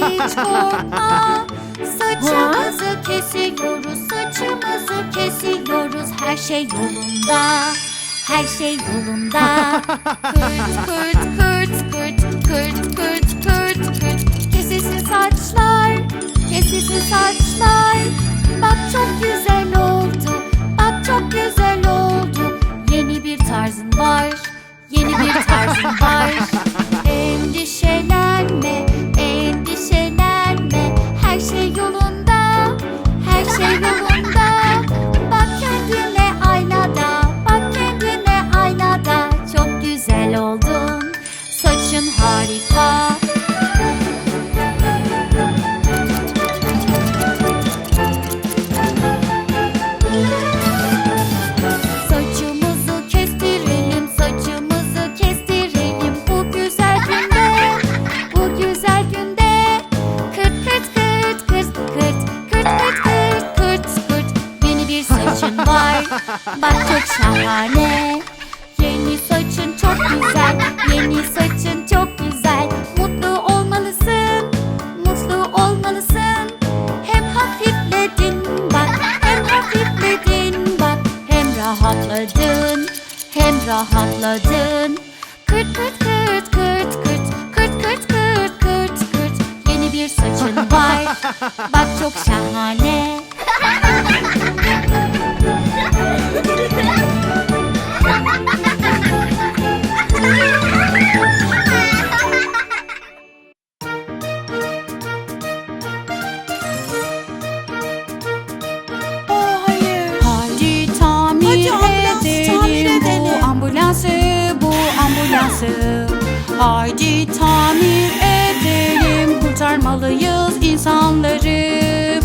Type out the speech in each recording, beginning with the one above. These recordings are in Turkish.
hiç korkma. Saçımızı kesiyoruz, saçımızı kesiyoruz. Her şey yolunda, her şey yolunda. Kırt kırt kırt kırt kırt kırt kırt kırt. Kesilsin saçlar, செய்வோம் var Bahçe şahane. Yeni saçın çok güzel Yeni saçın çok güzel. Mutlu olmalısın Mutlu olmalısın. Hem hafifledin bak Hem hafifledin bak. Hem rahatladın Hem rahatladın. Kırt kırt kırt kırt kırt Kırt kırt kırt kırt kırt. Yeni bir saçın var. Bak çok şahane. Hadi ambulans, tamir edelim. bu ambulansı, bu ambulansı. Haydi tamir edelim, kurtarmalıyız insanları.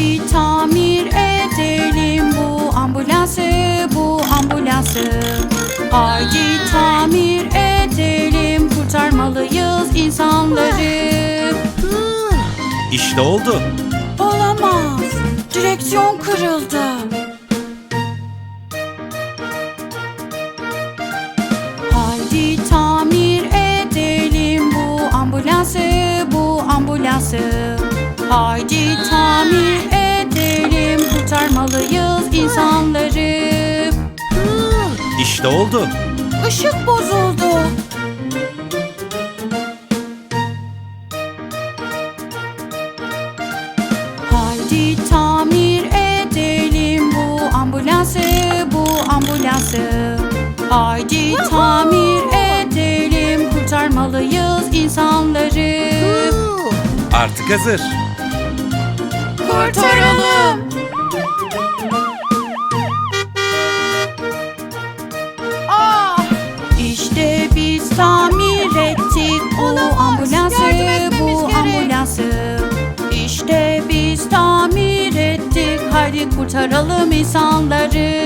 Haydi tamir edelim bu ambulansı, bu ambulansı. Haydi tamir edelim, kurtarmalıyız insanları. İşte oldu. Olamaz, direksiyon kırıldı. Haydi tamir edelim bu ambulansı, bu ambulansı. Haydi tamir kurtarmalıyız insanları. İşte oldu. Işık bozuldu. Haydi tamir edelim bu ambulansı, bu ambulansı. Haydi tamir edelim, kurtarmalıyız insanları. Artık hazır. Kurtaralım. Hadi kurtaralım insanları.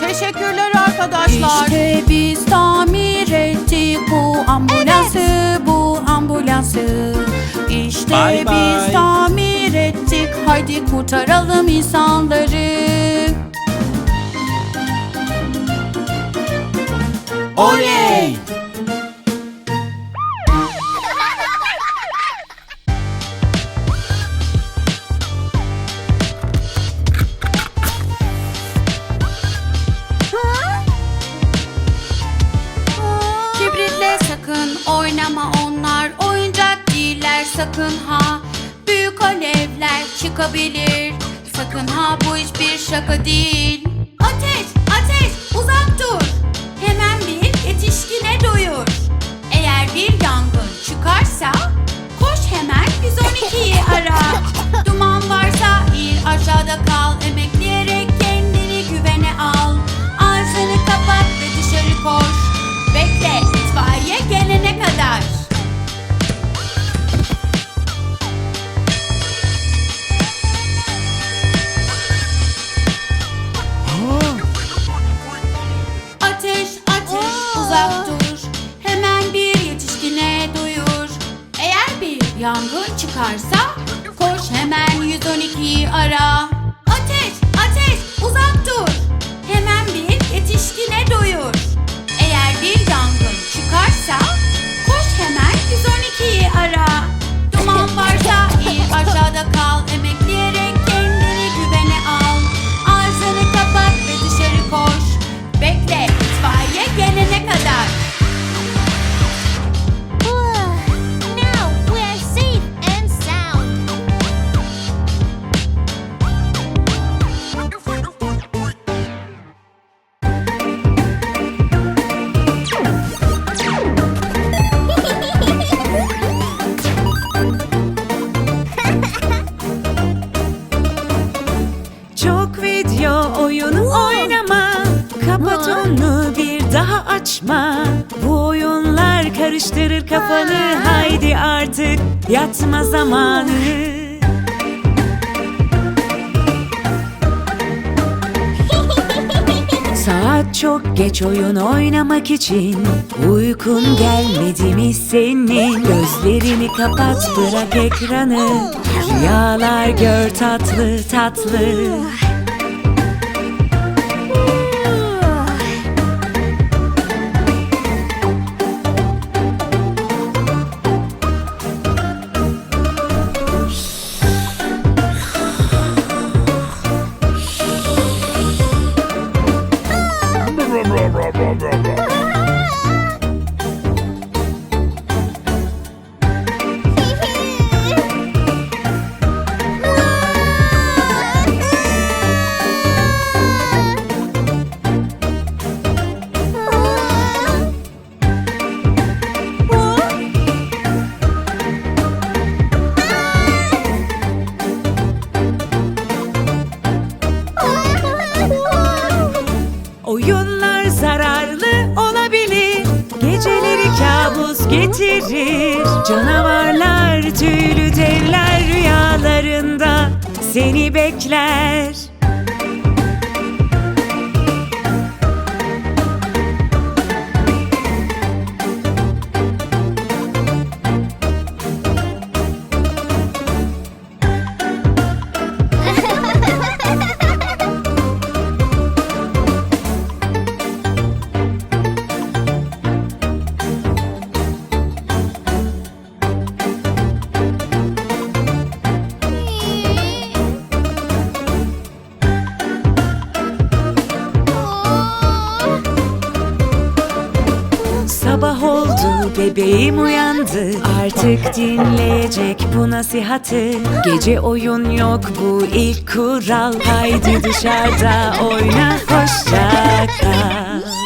Teşekkürler arkadaşlar. İşte biz tamir ettik bu ambulansı, bu ambulansı. İşte Bye bye. biz tamir ettik, hadi kurtaralım insanları. Oley! Kibritle sakın oynama onlar Oyuncak değiller sakın ha. Büyük alevler çıkabilir Sakın ha bu hiçbir şaka değil Yangın çıkarsa koş hemen 112'yi ara. Daha açma. Bu oyunlar karıştırır kafanı. Haydi artık yatma zamanı. Saat çok geç oyun oynamak için. Uykun gelmedi mi senin? Gözlerini kapat bırak ekranı. Rüyalar gör tatlı tatlı Oyunlar zararlı olabilir. Geceleri kabus getirir. Canavarlar tüylü devler rüyalarında Seni bekler Sabah oldu bebeğim uyandı. Artık dinleyecek bu nasihatı Gece oyun yok bu ilk kural. Haydi dışarıda oyna hoşça kal